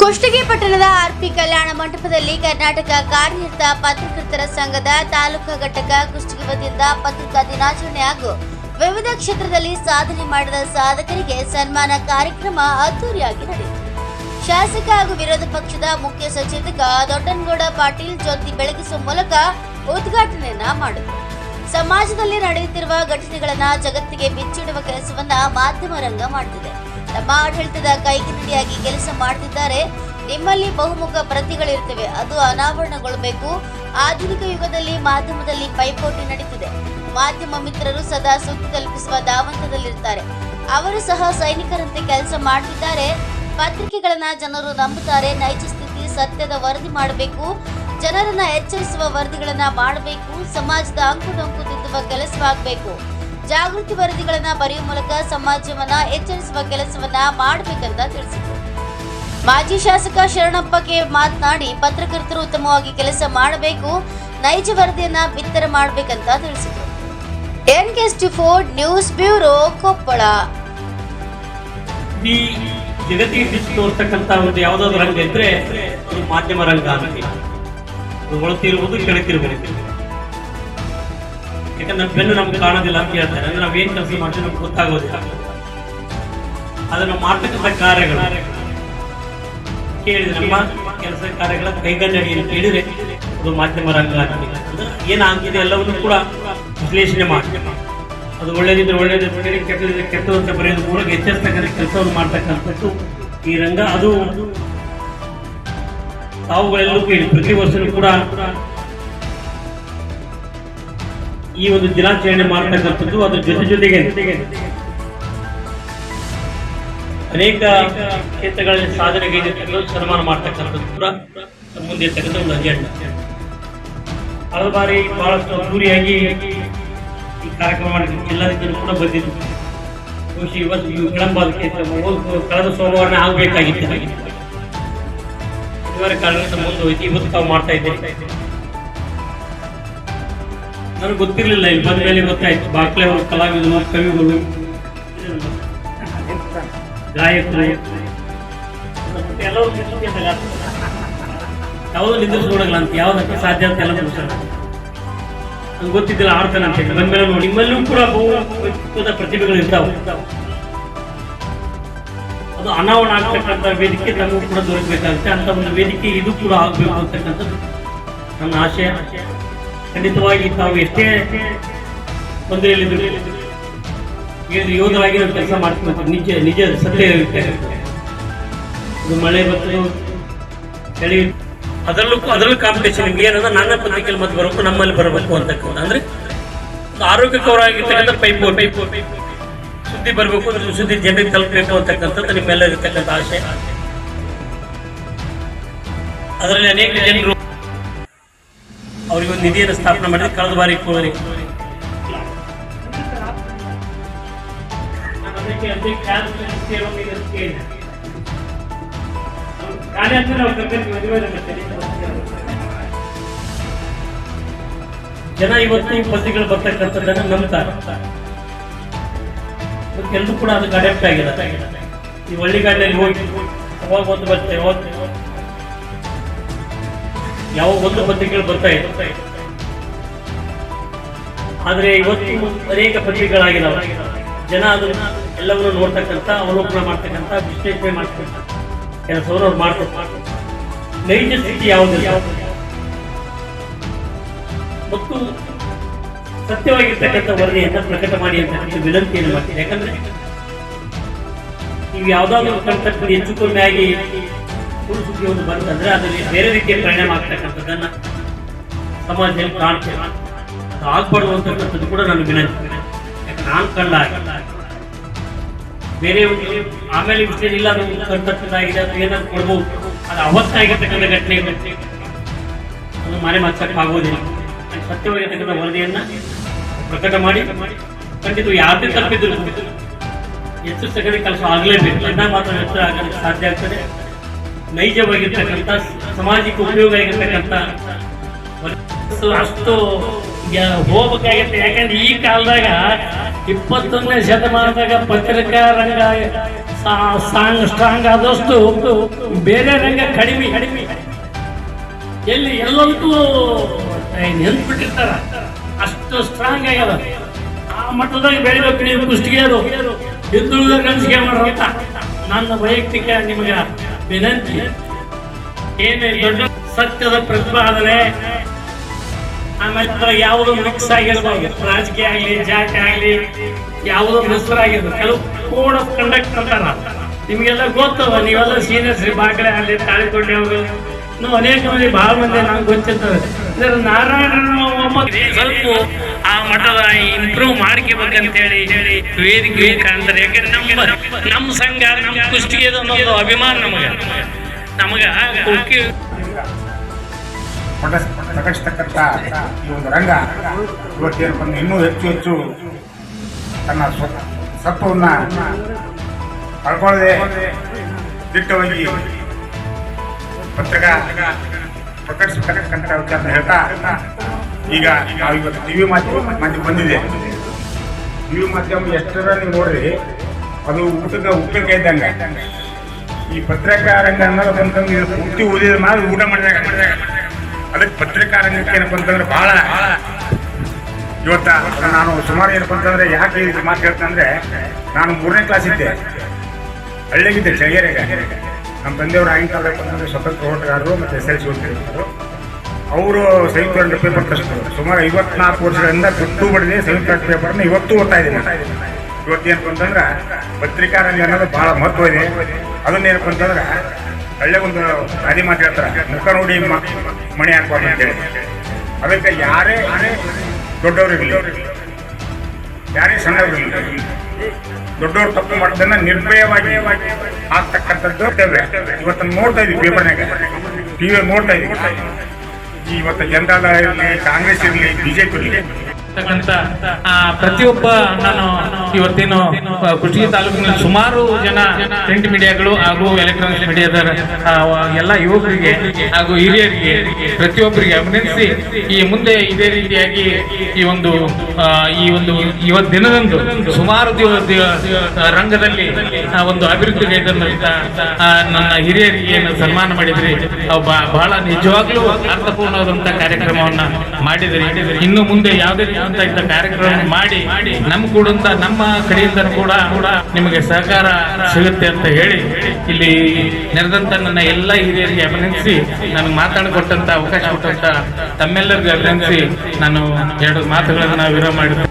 ಕುಷ್ಟಗಿ ಪಟ್ಟಣದ ಆರ್ಪಿ ಕಲ್ಯಾಣ ಮಂಟಪದಲ್ಲಿ ಕರ್ನಾಟಕ ಕಾರ್ಯನಿರತ ಪತ್ರಕರ್ತರ ಸಂಘದ ತಾಲೂಕಾ ಘಟಕ ಕುಷ್ಟಗಿ ವತಿಯಿಂದ ಪತ್ರಿಕಾ ದಿನಾಚರಣೆ ಹಾಗೂ ವಿವಿಧ ಕ್ಷೇತ್ರದಲ್ಲಿ ಸಾಧನೆ ಮಾಡಿದ ಸಾಧಕರಿಗೆ ಸನ್ಮಾನ ಕಾರ್ಯಕ್ರಮ ಅದ್ದೂರಿಯಾಗಿ ನಡೆಯಿತು. ಶಾಸಕ ಹಾಗೂ ವಿರೋಧ ಪಕ್ಷದ ಮುಖ್ಯ ಸಚೇತಕ ದೊಡ್ಡನಗೌಡ ಪಾಟೀಲ್ ಜ್ಯೋತಿ ಬೆಳಗಿಸುವ ಮೂಲಕ ಉದ್ಘಾಟನೆಯನ್ನ ಮಾಡಿದರು. ಸಮಾಜದಲ್ಲಿ ನಡೆಯುತ್ತಿರುವ ಘಟನೆಗಳನ್ನ ಜಗತ್ತಿಗೆ ಬಿಚ್ಚಿಡುವ ಕೆಲಸವನ್ನ ಮಾಧ್ಯಮ ರಂಗ ಮಾಡುತ್ತಿದೆ ತಮ್ಮ ಆಡಳಿತದ ಕೈಗಿನಡಿಯಾಗಿ ಕೆಲಸ ಮಾಡ್ತಿದ್ದಾರೆ. ನಿಮ್ಮಲ್ಲಿ ಬಹುಮುಖ ಪ್ರತಿಗಳಿರ್ತವೆ. ಅದು ಅನಾವರಣಗೊಳ್ಳಬೇಕು. ಆಧುನಿಕ ಯುಗದಲ್ಲಿ ಮಾಧ್ಯಮದಲ್ಲಿ ಪೈಪೋಟಿ ನಡೀತಿದೆ. ಮಾಧ್ಯಮ ಮಿತ್ರರು ಸದಾ ಸುದ್ದಿ ತಲುಪಿಸುವ ಧಾವಂತದಲ್ಲಿರ್ತಾರೆ. ಅವರು ಸಹ ಸೈನಿಕರಂತೆ ಕೆಲಸ ಮಾಡ್ತಿದ್ದಾರೆ. ಪತ್ರಿಕೆಗಳನ್ನ ಜನರು ನಂಬುತ್ತಾರೆ. ನೈಜ ಸ್ಥಿತಿ ಸತ್ಯದ ವರದಿ ಮಾಡಬೇಕು. ಜನರನ್ನ ಎಚ್ಚರಿಸುವ ವರದಿಗಳನ್ನ ಮಾಡಬೇಕು. ಸಮಾಜದ ಅಂಕು ಅಂಕುಡೊಂಕು ತಿದ್ದುವ ಕೆಲಸವಾಗಬೇಕು. ಜಾಗೃತಿ ವರದಿಗಳನ್ನ ಬರೆಯುವ ಮೂಲಕ ಸಮಾಜವನ್ನ ಎಚ್ಚರಿಸುವ ಕೆಲಸವನ್ನ ಮಾಡಬೇಕಂತ ತಿಳಿಸಿದರು. ಮಾಜಿ ಶಾಸಕ ಶರಣಪ್ಪಗೆ ಮಾತನಾಡಿ, ಪತ್ರಕರ್ತರು ಉತ್ತಮವಾಗಿ ಕೆಲಸ ಮಾಡಬೇಕು, ನೈಜ ವರದಿಯನ್ನ ಬಿತ್ತರ ಮಾಡಬೇಕಂತ ತಿಳಿಸಿದರು. N K four news bureau Koppal. ಈ ಜಗತ್ತಿಗೆ ಬಿಚ್ಚಿ ತೋರ್ತಕ್ಕಂತ ಒಂದು ಯಾವ್ದಾದ್ರು ರಂಗ ಇದ್ರೆ ಮಾಧ್ಯಮ ರಂಗ ಅಂತ ಒಳತಿರ್ಬೋದು ಕೆಳತಿರ್ಬೋದು ಯಾಕಂದ್ರೆ ನಮ್ಮ ಬೆನ್ನು ನಮ್ಗೆ ಕಾಣೋದಿಲ್ಲ ಅಂತ ಹೇಳ್ತಾರೆ. ಅಂದ್ರೆ ನಾವೇನ್ ಕೆಲಸ ಮಾಡ್ತೀವಿ ನಮ್ಗೆ ಗೊತ್ತಾಗೋದಿಲ್ಲ. ಅದನ್ನ ಮಾಡ್ತಕ್ಕಂಥ ಕಾರ್ಯಗಳು. ಕೇಳಿದ್ರೆ ನಮ್ಮ ಕೆಲಸ ಕಾರ್ಯಗಳ ಕೈಗನ್ನಡಿ ಅಂತ ಹೇಳಿದ್ರೆ ಅದು ಮಾಧ್ಯಮ ರಂಗ ಏನಾಗಿದೆ ಎಲ್ಲವನ್ನು ಕೂಡ ವಿಶ್ಲೇಷಣೆ ಮಾಡಿ. ಅದು ಒಳ್ಳೇದಿದ್ರೆ ಒಳ್ಳೇದು ಬೇರೆ ಕೆಟ್ಟದಿದ್ರೆ ಕೆಟ್ಟದಂತ ಬರೆಯೋದು ಮೂಲಕ ಎಚ್ಚರಿಸ್ತಕ್ಕಂಥ ಕೆಲಸವನ್ನು ಮಾಡ್ತಕ್ಕಂಥದ್ದು ಈ ರಂಗ. ಅದು ತಾವುಗಳೆಲ್ಲೂ ಕೇಳಿ. ಪ್ರತಿ ವರ್ಷನೂ ಕೂಡ ಈ ಒಂದು ದಿನಾಚರಣೆ ಮಾಡ್ತಕ್ಕಂಥದ್ದು ಅದ್ರ ಜೊತೆ ಜೊತೆಗೆ ಅನೇಕ ಕ್ಷೇತ್ರಗಳಲ್ಲಿ ಸಾಧನೆಗೈದಿರ್ತಕ್ಕಂಥ ಸನ್ಮಾನ ಮಾಡ್ತಕ್ಕಂಥದ್ದು ಕೂಡ ಮುಂದೆ ಇರ್ತಕ್ಕಂಥ ಒಂದು ಅಜೆಂಡಾ. ಹಲವು ಬಾರಿ ಬಹಳಷ್ಟು ಅದ್ದೂರಿಯಾಗಿ ಈ ಕಾರ್ಯಕ್ರಮ ಜಿಲ್ಲಾಧಿಕಾರಿ ಕೂಡ ಬಂದಿದ್ದು ಬಹುಶಃ ಇವತ್ತು ಇವು ವಿಳಂಬ ಕಳೆದ ಸೋಮವಾರನೇ ಆಗಬೇಕಾಗಿತ್ತು. ಇವರ ಕಾರಣ ಮುಂದೆ ಹೋಯ್ತು ಇವತ್ತು ತಾವು ಮಾಡ್ತಾ ಇದ್ದೇವೆ. ನನಗೆ ಗೊತ್ತಿರಲಿಲ್ಲ ಇಲ್ಲಿ ಬಂದ ಮೇಲೆ ಗೊತ್ತಾಯ್ತು. ಬಾಕ್ಲೆ ಅವರು ಕಲಾವಿದರು ಕವಿಗಳು. ಗಾಯಕರು ಯಾವುದು ಎಲ್ಲರೂ. ಯಾವುದೋ ನಿಂದಿಸಿ ನೋಡಲ್ಲ ಅಂತ ಯಾವುದಕ್ಕೆ ಸಾಧ್ಯ ಅಂತ ಎಲ್ಲ ಮುಗಿಸೋಣ ನಂಗೆ ಗೊತ್ತಿದ್ದಿಲ್ಲ ಆಡ್ತಾನೆ ಅಂತ ಬಂದ ಮೇಲೆ ನೋಡಿ. ನಿಮ್ಮಲ್ಲೂ ಕೂಡ ಬಹು ವ್ಯಕ್ತಿತ್ವದ ಪ್ರತಿಭೆಗಳು ಇರ್ತಾವೆ. ಅದು ಅನಾವರಣ ಆಗ್ತಕ್ಕಂಥ ವೇದಿಕೆ ತಮಗೂ ಕೂಡ ದೊರಕಬೇಕಾಗುತ್ತೆ. ಅಂತ ಒಂದು ವೇದಿಕೆ ಇದು ಕೂಡ ಆಗಬೇಕು ಅಂತಕ್ಕಂಥದ್ದು ನನ್ನ ಆಶಯ ಖಂಡಿತವಾಗಿ ತಾವು ಎಷ್ಟೇ ತೊಂದರೆಯಲ್ಲಿದ್ದರು ಏನು ಯೋಧರಾಗಿ ನಾವು ಕೆಲಸ ಮಾಡ್ತೀವಿ ನಿಜ ನಿಜ ಸತ್ಯ ಇರುತ್ತೆ ಇದು ಮಳೆ ಬರ್ತದೆ ಚಳಿ ಅದರಲ್ಲೂ ಅದರಲ್ಲೂ ಕಾಂಪಿಟೇಷನ್ ನಿಮ್ಗೆ ಏನಂದ್ರೆ ನನ್ನ ಪತ್ರಿಕೆಯಲ್ಲಿ ಮತ್ತೆ ಬರಬೇಕು, ನಮ್ಮಲ್ಲಿ ಬರಬೇಕು ಅಂತಕ್ಕಂಥ ಅಂದ್ರೆ ಆರೋಗ್ಯಕರವಾಗಿರ್ತಕ್ಕಂಥ ಪೈಪು ಪೈಪು ಸುದ್ದಿ ಬರಬೇಕು ಅಂದ್ರೆ ಸುದ್ದಿ ಜನರಿಗೆ ತಲುಪಬೇಕು ಅಂತಕ್ಕಂಥದ್ದು ನಿಮ್ಮೆಲ್ಲ ಇರ್ತಕ್ಕಂಥ ಆಶೆ ಅದರಲ್ಲಿ ಅನೇಕ ಜನರು ಅವರಿಗೆ ಒಂದು ನಿಧಿಯನ್ನು ಸ್ಥಾಪನೆ ಮಾಡಿದ್ರೆ ಕಳೆದ ಬಾರಿ ಕೂಡ ಜನ ಇವತ್ತು ಈ ಪತ್ರಿಕೆಗಳು ಬರ್ತಕ್ಕಂಥದ್ದನ್ನು ನಂಬ್ತಾರೆ. ಎಲ್ಲರೂ ಕೂಡ ಅದಕ್ಕೆ ಅಡಾಪ್ಟ್ ಆಗಿದೆ ಈ ಹಳ್ಳಿಗಾಡಿನಲ್ಲಿ ಹೋಗಿ ಅವಾಗ ಒಂದು ಬರ್ತೇವೆ ಯಾವ ಒಂದು ಪತ್ರಿಕೆಗಳು ಬರ್ತಾ ಇದೆ ಆದ್ರೆ ಇವತ್ತು ಅನೇಕ ಪತ್ರಿಕೆಗಳಾಗಿಲ್ಲ ಜನ ಅದನ್ನ ಎಲ್ಲವನ್ನು ನೋಡ್ತಕ್ಕಂಥ, ಅವಲೋಕನ ಮಾಡ್ತಕ್ಕಂಥ, ವಿಶ್ಲೇಷಣೆ ಮಾಡ್ತಕ್ಕಂಥ ಕೆಲಸವನ್ನು ಅವ್ರು ಮಾಡ್ತಾರೆ ನೈಜ ಸ್ಥಿತಿ ಯಾವುದಿಲ್ಲ ಮತ್ತು ಸತ್ಯವಾಗಿರ್ತಕ್ಕಂಥ ವರದಿಯನ್ನ ಪ್ರಕಟ ಮಾಡಿ ಅಂತಕ್ಕಂಥ ವಿನಂತಿಯನ್ನು ಮಾಡ್ತೀನಿ. ಯಾಕಂದ್ರೆ ನೀವು ಯಾವ್ದಾದ್ರು ಕಂಟೆಂಟ್ ಹೆಚ್ಚು ಕಮ್ಮಿ ಆಗಿ ಸುಳ್ಳು ಸುದ್ದಿ ಒಂದು ಬಂತಂದ್ರೆ ಅದರಲ್ಲಿ ಬೇರೆ ರೀತಿಯ ಪರಿಣಾಮ ಆಗ್ತಕ್ಕಂಥದ್ದನ್ನ ಸಮಾಜದಲ್ಲಿ ಕಾಣ್ತೇವೆ ಅದು ಆಗ್ಬಾರ್ದು ಅಂತಕ್ಕಂಥದ್ದು ಕೂಡ ನಾನು ವಿನಂತಿ. ನಾನು ಕಂಡ. ಬೇರೆ ಆಮೇಲೆ ವಿಷಯ ಇಲ್ಲ ಅದು ಕಂಟೆಂಟ್ ಅದು ಏನಾದ್ರು ಕೊಡ್ಬೋದು? ಅದು ಅವತ್ತಾಗಿರ್ತಕ್ಕಂಥ ಘಟನೆ ಅದು ಮನೆ ಮಚ್ಚಕ್ಕೆ ಆಗೋದಿಲ್ಲ. ಸತ್ಯವಾಗಿರ್ತಕ್ಕಂಥ ವರದಿಯನ್ನ ಪ್ರಕಟ ಮಾಡಿ, ಖಂಡಿತ ಯಾರದೇ ತಪ್ಪಿದ್ರು ಹೆಚ್ಚು ಸಗಣಿ ಕೆಲಸ ಆಗಲೇಬೇಕು. ಎಲ್ಲ ಮಾತ್ರ ಹೆಚ್ಚು ಆಗಲಿಕ್ಕೆ ಸಾಧ್ಯ ಆಗ್ತದೆ. ನೈಜವಾಗಿರ್ತಕ್ಕಂಥ ಸಮಾಜಕ್ಕೆ ಉಪಯೋಗ ಆಗಿರ್ತಕ್ಕಂಥ ಅಷ್ಟು- ಹೋಗ್ಬೇಕಾಗತ್ತೆ. ಯಾಕಂದ್ರೆ ಈ ಕಾಲದಾಗ ಇಪ್ಪತ್ತೊಂದನೇ ಶತಮಾನದಾಗ ಪತ್ರಿಕಾ ರಂಗ ಸಾಂಗ್, ಸ್ಟ್ರಾಂಗ್ ಆದಷ್ಟು ಬೇರೆ ರಂಗ ಕಡಿಮೆ. ಕಡಿಮೆ ಎಲ್ಲಿ ಎಲ್ಲದಕ್ಕೂ ನೆನ್ಪಿಟ್ಟಿರ್ತಾರ. ಅಷ್ಟು ಸ್ಟ್ರಾಂಗ್ ಆಗ್ಯದ. ಆ ಮಟ್ಟದಾಗ ಬೆಳಿಬೇಕು, ನೀವು ಕುಷ್ಟಿಗೆಯರು ಹಿಂದುಳಿದ ಕನ್ಸಿಗೆ ಮಾಡ್ರಂತ ನನ್ನ ವೈಯಕ್ತಿಕ ನಿಮಗೆ ವಿನಂತಿ. ಏನೇ ದೊಡ್ಡ ಸತ್ಯದ ಪ್ರತಿಪಾದನೆ ಆಮೇಲೆ ಯಾವುದು ಮಿಕ್ಸ್ ಆಗಿರ್ಬಾರ್ದು ರಾಜಕೀಯ ಆಗಲಿ, ಜಾತಿ ಆಗಲಿ, ಯಾವುದೋ ಹೆಸರಾಗಿರ್ಬೋದು ಕೆಲವು ಕೋಡ್ ಆಫ್ ಕಂಡಕ್ಟ್ ಅಂತಾರ. ನಿಮಗೆಲ್ಲ ಗೊತ್ತದ ನೀವೆಲ್ಲ ಸೀನಿಯರ್ಸ್ ಬಾಕಡೆ ಅಲ್ಲಿ ತಾಳಿಕೊಂಡೆ ಅವರು. ಅನೇಕ ಮಂದಿ ಬಹಳ ಮಂದಿ ನಮ್ಗೆ ಗೊತ್ತಿರ್ತದೆ. ಅಂದ್ರೆ ನಾರಾಯಣ ಸ್ವಲ್ಪ ಮಠದ ಇಂಪ್ರೂವ್ ಮಾಡ್ಕೋಬೇಕಂತ ಹೇಳಿ ಹೇಳಿ ವೇದಿಕೆ ಕಾಣ್ತಾರೆ. ಯಾಕಂದ್ರೆ ನಮ್ಮ ನಮ್ಮ ಸಂಘ, ನಮ್ಮ ಕುಷ್ಟಿಗೆ ಅನ್ನೋದು ಅಭಿಮಾನ ನಮಗೆ. ನಮಗೆ ಪ್ರಕಟ- ಪ್ರಕಟಿಸ್ತಕ್ಕಂಥ ಈ ಒಂದು ರಂಗ ಇವತ್ತೇನು ಬಂದು ಇನ್ನೂ ಹೆಚ್ಚು ಹೆಚ್ಚು ತನ್ನ ಸತ್ವವನ್ನು ಕಳ್ಕೊಳ್ಳದೆ ದಿಟ್ಟವಾಗಿ ಪತ್ರಿಕಾ ಪ್ರಕಟಿಸ್ತಕ್ಕಂಥ ವಿಚಾರ ಹೇಳ್ತಾ ಈಗ ನಾವು ಇವತ್ತು ಟಿ ವಿ ಮಾಧ್ಯಮ ಮಾಧ್ಯಮ ಬಂದಿದೆ ಟಿ ವಿ ಮಾಧ್ಯಮ ಎಷ್ಟರ ನೀವು ನೋಡ್ರಿ, ಅದು ಊಟದ ಉಪ್ಪಿನಕಾಯಿ ಇದ್ದಂಗೆ. ಈ ಪತ್ರಿಕಾರಂಗ ಅನ್ನೋದು ಬಂತಂದ್ರೆ ಪೂರ್ತಿ ಓದಿದ ಮಾತ್ರ ಊಟ ಮಾಡಿದಾಗ. ಅದಕ್ಕೆ ಪತ್ರಿಕಾ ರಂಗಕ್ಕೆ ಏನಪ್ಪ ಅಂತಂದ್ರೆ ಬಹಳ ಇವತ್ತ ನಾನು ಸುಮಾರು ಏನಪ್ಪ ಅಂತಂದ್ರೆ ಯಾಕೆ ಇದು ಮಾತು ಹೇಳ್ತಂದ್ರೆ ನಾನು ಮೂರನೇ ಕ್ಲಾಸ್ ಇದ್ದೆ. ಹಳ್ಳಿಗಿದ್ದೆ ಚಳಿಗೆರೆಗೆ ನಮ್ಮ ತಂದೆಯವರು ಆಗಿನ ಬಂದ್ರೆ ಸ್ವತಂತ್ರ ಹೋರಾಟಗಾರರು ಮತ್ತು ಎಸ್ ಎಲ್ ಸಿ ಅವರು ಸಂಯುಕ್ತ ಎರಡು ಪೇಪರ್ ಕಳಿಸ್ತಾರೆ. ಸುಮಾರು ಐವತ್ನಾಲ್ಕು ವರ್ಷಗಳಿಂದ ಬಿಟ್ಟು ಬಡಿದೆ ಸಂಯುಕ್ತ ಎರಡು ಪೇಪರ್ನ ಇವತ್ತು ಓದ್ತಾ ಇದ್ದೀನಿ. ಇವತ್ತೇನಪ್ಪ ಅಂತಂದ್ರೆ ಪತ್ರಿಕಾ ಅನ್ನೋದು ಭಾಳ ಮಹತ್ವ ಇದೆ. ಅದನ್ನೇನಪ್ಪ ಅಂತಂದ್ರೆ ಒಳ್ಳೆ ಒಂದು ಗಾದಿ ಮಾತು ಹೇಳ್ತಾರೆ. ಮುಖ ನೋಡಿ ಮಣಿ ಹಾಕ್ಬಾರ್ದು ಅಂತೇಳಿ ಅದಕ್ಕೆ ಯಾರೇ ಯಾರೇ ದೊಡ್ಡವರಿರಲಿ ಯಾರೇ ಸಣ್ಣವರಿರಲಿ ದೊಡ್ಡವ್ರು ತಪ್ಪು ಮಾಡೋದನ್ನ ನಿರ್ಭಯವಾಗಿ ಆಗ್ತಕ್ಕಂಥದ್ದು ಇವತ್ತನ್ನು ಇವತ್ತು ನೋಡ್ತಾ ಇದೀವಿ ಪೇಪರ್ನಾಗ ಟಿವಿ ನೋಡ್ತಾ ಇದೀವಿ. ಇವತ್ತು ಜನತಾ ಇರಲಿ, ಕಾಂಗ್ರೆಸ್ ಇರಲಿ, ಬಿಜೆಪಿ ಇರಲಿ. ಪ್ರತಿಯೊಬ್ಬ ನಾನು ಇವತ್ತೇನು ಕುಷ್ಟಗಿ ತಾಲೂಕಿನಲ್ಲಿ ಸುಮಾರು ಜನ ಪ್ರಿಂಟ್ ಮೀಡಿಯಾಗಳು ಹಾಗೂ ಎಲೆಕ್ಟ್ರಾನಿಕ್ಸ್ ಮೀಡಿಯಾದ ಎಲ್ಲ ಯುವಕರಿಗೆ ಹಾಗೂ ಹಿರಿಯರಿಗೆ ಪ್ರತಿಯೊಬ್ಬರಿಗೆ ಅಭಿನಂದಿಸಿ ಈ ಮುಂದೆ ಇದೇ ರೀತಿಯಾಗಿ ಈ ಒಂದು ಈ ಒಂದು ಇವತ್ತು ದಿನದಂದು ಸುಮಾರು ರಂಗದಲ್ಲಿ ಒಂದು ಅಭಿವೃದ್ಧಿ ಕೈದಂತ ನನ್ನ ಹಿರಿಯರಿಗೆ ಸನ್ಮಾನ ಮಾಡಿದ್ರಿ. ಬಹಳ ನಿಜವಾಗ್ಲೂ ಅರ್ಥಪೂರ್ಣವಾದಂತ ಕಾರ್ಯಕ್ರಮವನ್ನ ಮಾಡಿದ್ರಿ. ಇನ್ನು ಮುಂದೆ ಯಾವುದೇ ರೀತಿಯಂತ ಇಂಥ ಕಾರ್ಯಕ್ರಮ ಮಾಡಿ, ನಮ್ ಕೂಡ ನಮ್ಮ ಕಡೆಯಿಂದ ಕೂಡ ಕೂಡ ನಿಮಗೆ ಸಹಕಾರ ಸಿಗುತ್ತೆ ಅಂತ ಹೇಳಿ, ಇಲ್ಲಿ ನೆರೆದಂತ ನನ್ನ ಎಲ್ಲ ಹಿರಿಯರಿಗೆ ಅಭಿನಂದಿಸಿ, ನನಗೆ ಮಾತಾಡಿಕೊಟ್ಟಂತ ಅವಕಾಶ ಕೊಟ್ಟಂತ ತಮ್ಮೆಲ್ಲರಿಗೂ ಅಭಿನಂದಿಸಿ, ನಾನು ಎರಡು ಮಾತುಗಳನ್ನು ವಿರಾಮ ಮಾಡಿದ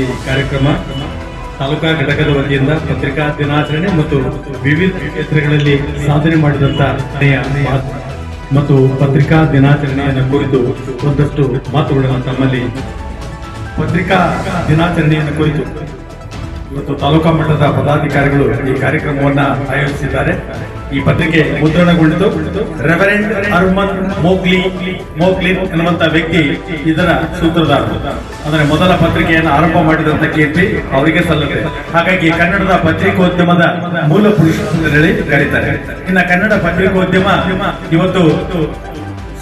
ಈ ಕಾರ್ಯಕ್ರಮ ತಾಲೂಕಾ ಘಟಕದ ವತಿಯಿಂದ ಪತ್ರಿಕಾ ದಿನಾಚರಣೆ ಮತ್ತು ವಿವಿಧ ಕ್ಷೇತ್ರಗಳಲ್ಲಿ ಸಾಧನೆ ಮಾಡಿದಂತ ಮತ್ತು ಪತ್ರಿಕಾ ದಿನಾಚರಣೆಯನ್ನು ಕುರಿತು ಒಂದಷ್ಟು ಮಾತುಗಳನ್ನು ತಮ್ಮಲ್ಲಿ. ಪತ್ರಿಕಾ ದಿನಾಚರಣೆಯನ್ನು ಕುರಿತು. ಇವತ್ತು ತಾಲೂಕಾ ಮಟ್ಟದ ಪದಾಧಿಕಾರಿಗಳು ಈ ಕಾರ್ಯಕ್ರಮವನ್ನ ಆಯೋಜಿಸಿದ್ದಾರೆ. ಈ ಪತ್ರಿಕೆ ಮುದ್ರಣಗೊಂಡಿತು ರೆವರೆಂಡ್ ಅರ್ಮನ್ ಮೋಗ್ಲಿ ಮೋಗ್ಲಿನ್ ಎನ್ನುವಂತ ವ್ಯಕ್ತಿ ಇದರ ಸೂತ್ರಧಾರ ಅಂದ್ರೆ ಮೊದಲ ಪತ್ರಿಕೆಯನ್ನು ಆರಂಭ ಮಾಡಿದಂತ ಕೀರ್ತಿ ಅವರಿಗೆ ಸಲ್ಲುತ್ತೆ ಹಾಗಾಗಿ ಕನ್ನಡದ ಪತ್ರಿಕೋದ್ಯಮದ ಮೂಲ ಪುರುಷ ಅಂತ ಹೇಳಿ ಕರೀತಾರೆ. ಇನ್ನ ಕನ್ನಡ ಪತ್ರಿಕೋದ್ಯಮ ಇವತ್ತು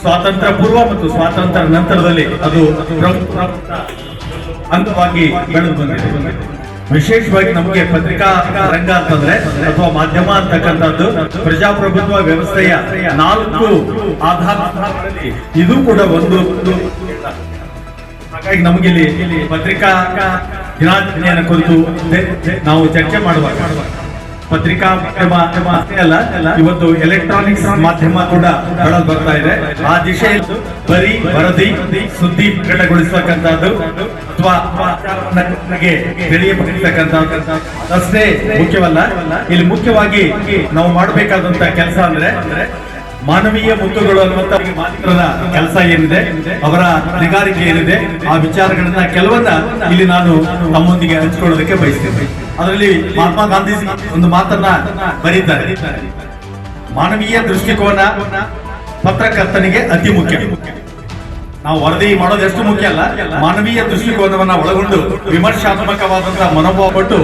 ಸ್ವಾತಂತ್ರ್ಯ ಪೂರ್ವ ಮತ್ತು ಸ್ವಾತಂತ್ರ್ಯ ನಂತರದಲ್ಲಿ ಅದು ಅಂಗವಾಗಿ ಬೆಳೆದು ಬಂದಿದೆ. ವಿಶೇಷವಾಗಿ ನಮಗೆ ಪತ್ರಿಕಾ ರಂಗ ಅಂತಂದ್ರೆ ಅಥವಾ ಮಾಧ್ಯಮ ಅಂತಕ್ಕಂಥದ್ದು, ಪ್ರಜಾಪ್ರಭುತ್ವ ವ್ಯವಸ್ಥೆಯ ನಾಲ್ಕು ಆಧಾರ ಇದು ಕೂಡ ಒಂದು ಹಾಗಾಗಿ ನಮಗೆ ಇಲ್ಲಿ ಪತ್ರಿಕಾ ದಿನಾಚರಣೆಯನ್ನು ಕುರಿತು ನಾವು ಚರ್ಚೆ ಮಾಡುವಾಗ, ಪತ್ರಿಕಾ ಮಾಧ್ಯಮ ಅಲ್ಲ, ಇವತ್ತು ಎಲೆಕ್ಟ್ರಾನಿಕ್ಸ್ ಮಾಧ್ಯಮ ಕೂಡ ಬೆಳೆದು ಬರ್ತಾ ಇದೆ. ಆ ದಿಶೆಯಲ್ಲಿ ಬರೀ ವರದಿ, ಸುದ್ದಿ ಪ್ರಕಟಗೊಳಿಸತಕ್ಕಂಥದ್ದು ಅಥವಾ ನಮಗೆ ತಿಳಿಯಪಡಿಸತಕ್ಕಂಥದ್ದು ಅಷ್ಟೇ ಮುಖ್ಯವಲ್ಲ. ಇಲ್ಲಿ ಮುಖ್ಯವಾಗಿ ನಾವು ಮಾಡಬೇಕಾದಂತ ಕೆಲಸ ಅಂದ್ರೆ ಮಾನವೀಯ ಮುತ್ತುಗಳು ಅನ್ನುವಂತ ಮಾಲೀಕರ ಕೆಲಸ ಏನಿದೆ, ಅವರ ನಿಗಾರಿಕೆ ಏನಿದೆ, ಆ ವಿಚಾರಗಳನ್ನ ಕೆಲವನ್ನ ಇಲ್ಲಿ ನಾನು ತಮ್ಮೊಂದಿಗೆ ಹಂಚಿಕೊಳ್ಳೋದಕ್ಕೆ ಬಯಸ್ತೇನೆ. ಅದರಲ್ಲಿ ಮಹಾತ್ಮ ಗಾಂಧಿ ಒಂದು ಮಾತನ್ನ ಬರೀತಾರೆ ಮಾನವೀಯ ದೃಷ್ಟಿಕೋನ ಪತ್ರಕರ್ತನಿಗೆ ಅತಿ ಮುಖ್ಯ. ನಾವು ವರದಿ ಮಾಡೋದು ಎಷ್ಟು ಮುಖ್ಯ ಅಲ್ಲ? ಮಾನವೀಯ ದೃಷ್ಟಿಕೋನವನ್ನ ಒಳಗೊಂಡು ವಿಮರ್ಶಾತ್ಮಕವಾದಂತಹ ಮನೋಭಾವ ಪಟ್ಟು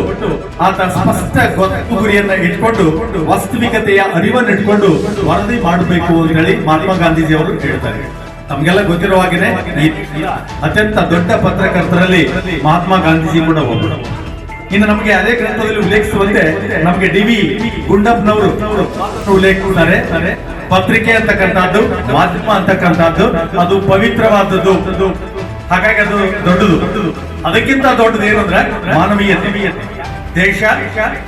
ಆತ ಸ್ಪಷ್ಟ ಗೊತ್ತು ಗುರಿಯನ್ನ ಇಟ್ಕೊಂಡು ವಾಸ್ತವಿಕತೆಯ ಅರಿವನ್ನು ಇಟ್ಕೊಂಡು ವರದಿ ಮಾಡಬೇಕು ಅಂತ ಹೇಳಿ ಮಹಾತ್ಮ ಗಾಂಧೀಜಿ ಅವರು ಹೇಳ್ತಾರೆ. ತಮ್ಗೆಲ್ಲ ಗೊತ್ತಿರೋ ಹಾಗೆನೆ ಈ ಅತ್ಯಂತ ದೊಡ್ಡ ಪತ್ರಕರ್ತರಲ್ಲಿ ಮಹಾತ್ಮ ಗಾಂಧೀಜಿ ಕೂಡ ಒಬ್ಬರು. ಇನ್ನು ನಮಗೆ ಅದೇ ಗ್ರಂಥದಲ್ಲಿ ಉಲ್ಲೇಖಿಸುವಂತೆ ನಮಗೆ ಡಿ ವಿ ಗುಂಡಪ್ಪನವರು ಉಲ್ಲೇಖಿಸುತ್ತಾರೆ ಪತ್ರಿಕೆ ಅಂತಕ್ಕಂಥದ್ದು, ಮಾಧ್ಯಮ ಅಂತಕ್ಕಂಥದ್ದು, ಅದು ಪವಿತ್ರವಾದದ್ದು. ಹಾಗಾಗಿ ಅದು ದೊಡ್ಡದು. ಅದಕ್ಕಿಂತ ದೊಡ್ಡದು ಏನು ಅಂದ್ರೆ ಮಾನವೀಯತೆ. ದೇಶ,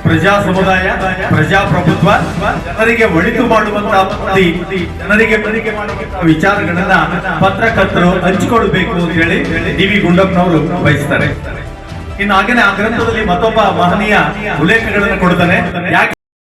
ಪ್ರಜಾ ಸಮುದಾಯ, ಪ್ರಜಾಪ್ರಭುತ್ವ, ಜನರಿಗೆ ಒಳಿತು ಮಾಡುವಂತಹ ಜನರಿಗೆ ಬಳಕೆ ಮಾಡುವಂತಹ ವಿಚಾರಗಳನ್ನ ಪತ್ರಕರ್ತರು ಹಂಚಿಕೊಳ್ಬೇಕು ಅಂತ ಹೇಳಿ ಡಿ ವಿ ಗುಂಡಪ್ಪನವರು ಬಯಸ್ತಾರೆ. ಇನ್ನು ಹಾಗೇನೆ ಆ ಗ್ರಂಥದಲ್ಲಿ ಮತ್ತೊಬ್ಬ ಮಹನೀಯ ಉಲ್ಲೇಖಗಳನ್ನು ಕೊಡ್ತಾನೆ. ಯಾಕೆ